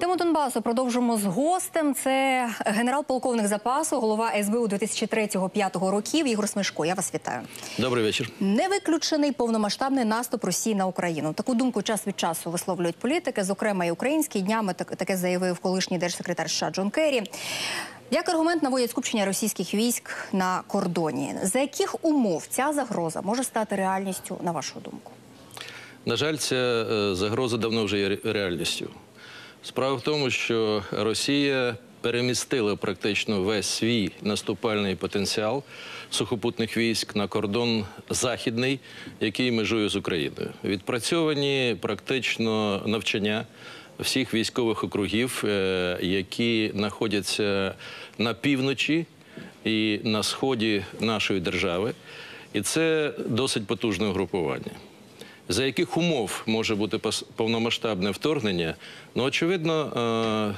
Тему Донбасу продовжимо з гостем. Це генерал-полковник запасу, голова СБУ 2003-2005 років Ігор Смешко. Я вас вітаю. Добрий вечір. Не виключений повномасштабний наступ Росії на Україну. Таку думку час від часу висловлюють політики, зокрема і українські днями. Таке заявив колишній держсекретар США Джон Керрі. Як аргумент наводять скупчення російських військ на кордоні. За яких умов ця загроза може стати реальністю, на вашу думку? На жаль, ця е, загроза давно вже є реальністю. Справа в тому, що Росія перемістила практично весь свій наступальний потенціал сухопутних військ на кордон західний, який межує з Україною. Відпрацьовані практично навчання всіх військових округів, е, які знаходяться на півночі і на сході нашої держави. І це досить потужне угрупування. За яких умов може бути повномасштабне вторгнення? Ну, очевидно,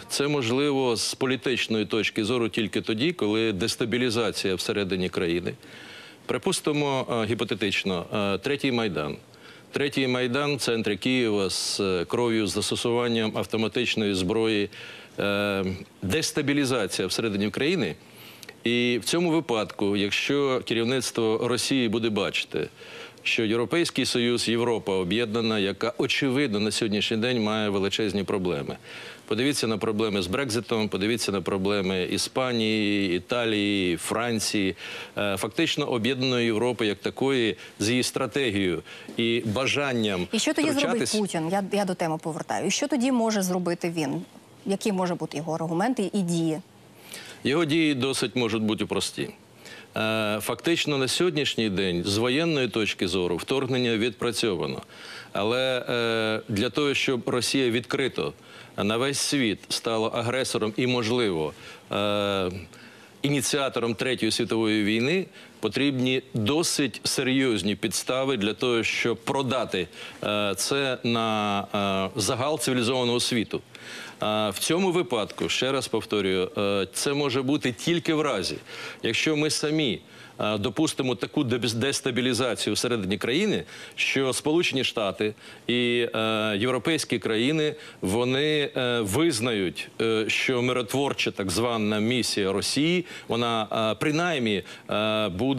е, це можливо з політичної точки зору тільки тоді, коли дестабілізація всередині країни. Припустимо, е, гіпотетично, е, третій майдан. Третій майдан в центрі Києва з кров'ю, з застосуванням автоматичної зброї, дестабілізація всередині країни. І в цьому випадку, якщо керівництво Росії буде бачити, що Європейський Союз, Європа об'єднана, яка очевидно на сьогоднішній день має величезні проблеми. Подивіться на проблеми з Брекзитом, подивіться на проблеми Іспанії, Італії, Франції, Е, фактично об'єднаної Європи як такої з її стратегією і бажанням І що тоді зробить. Путін? Я, я до теми повертаю. І що тоді може зробити він? Які може бути його аргументи і дії? Його дії досить можуть бути прості. Е, Фактично на сьогоднішній день з воєнної точки зору вторгнення відпрацьовано. Але е, для того, щоб Росія відкрито на весь світ стала агресором і, можливо, е, ініціатором Третьої світової війни, потрібні досить серйозні підстави для того, щоб продати е, це на е, загал цивілізованого світу. А В цьому випадку, ще раз повторюю, е, це може бути тільки в разі, якщо ми самі е, допустимо таку дестабілізацію всередині країни, що Сполучені Штати і е, європейські країни вони е, визнають, е, що миротворча так звана місія Росії, вона е, принаймні е, буде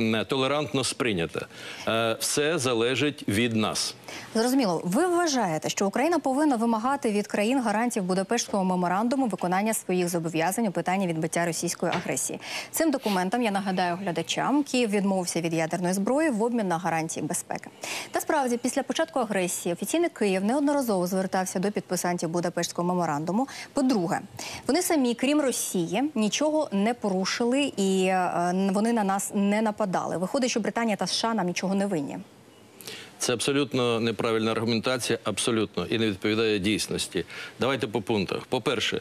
м, толерантно сприйнята. Е, все залежить від нас. Зрозуміло, ви вважаєте, що Україна повинна вимагати від країн гарантів Будапештського меморандуму виконання своїх зобов'язань у питанні відбиття російської агресії. Цим документом я нагадаю глядачам, Київ відмовився від ядерної зброї в обмін на гарантії безпеки. Та справді, після початку агресії офіційний Київ неодноразово звертався до підписантів Будапештського меморандуму. По-друге, вони самі, крім Росії, нічого не порушили і е, вони на нас не нападали. Виходить, що Британія та США нам нічого не винні. Це абсолютно неправильна аргументація, абсолютно і не відповідає дійсності. Давайте по пунктах. По-перше,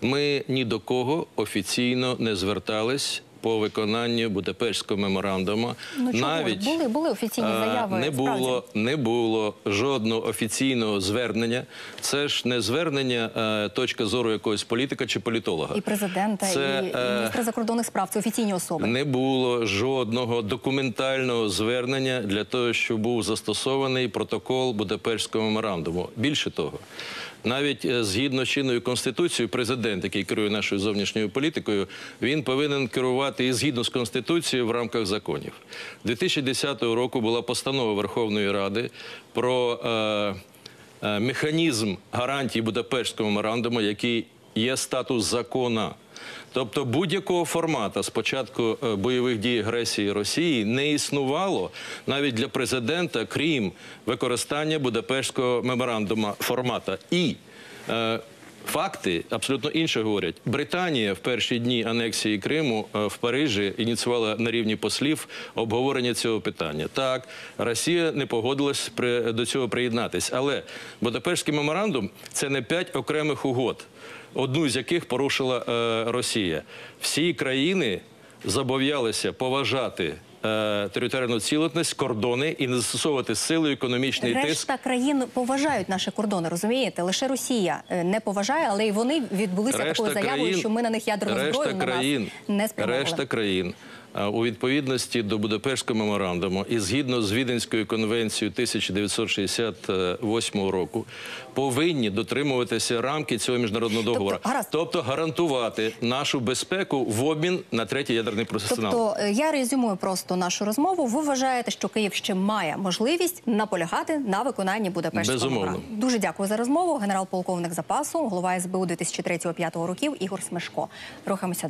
ми ні до кого офіційно не звертались по виконанню Будапештського меморандуму. Ну чого ж? були, були офіційні заяви. Не справді. було, не було жодного офіційного звернення. Це ж не звернення е, точка зору якогось політика чи політолога. І президента, Це, і, і е, міністра закордонних справ це офіційні особи. не було жодного документального звернення для того, щоб був застосований протокол Будапештського меморандуму. Більше того, навіть е, згідно з чинною конституцією, президент, який керує нашою зовнішньою політикою, він повинен керувати і згідно з конституцією в рамках законів. 2010 року була постанова Верховної Ради про е, е, механізм гарантій Будапештського меморандуму, який є статус закона. Тобто будь-якого формату з початку е, бойових дій агресії Росії не існувало навіть для президента, крім використання Будапештського меморандуму формата. І е, Факти абсолютно інше говорять. Британія в перші дні анексії Криму е, в Парижі ініціювала на рівні послів обговорення цього питання. Так, Росія не погодилась до цього приєднатись, але Будапештський меморандум це не п'ять окремих угод, одну з яких порушила е, Росія. Всі країни зобов'ялися поважати. Е, Територіальну цілісність, кордони і не застосовувати сили, економічний тиск Решта країн поважають наші кордони, розумієте? Лише Росія е, не поважає, але й вони відбулися такою заявою, що ми на них ядерну решта зброю країн, не спрямовували. решта країн у відповідності до Будапештського меморандуму і згідно з Віденською конвенцією 1968 року повинні дотримуватися рамки цього міжнародного договору, гаразд. тобто гарантувати нашу безпеку в обмін на третій ядерний арсенал. Тобто е, я резюмую просто нашу розмову. Ви вважаєте, що Київ ще має можливість наполягати на виконанні Будапештського Безумовно. меморандуму? Дуже дякую за розмову. Генерал-полковник запасу, голова СБУ 2003-2005 років Ігор Смешко. Рухаємося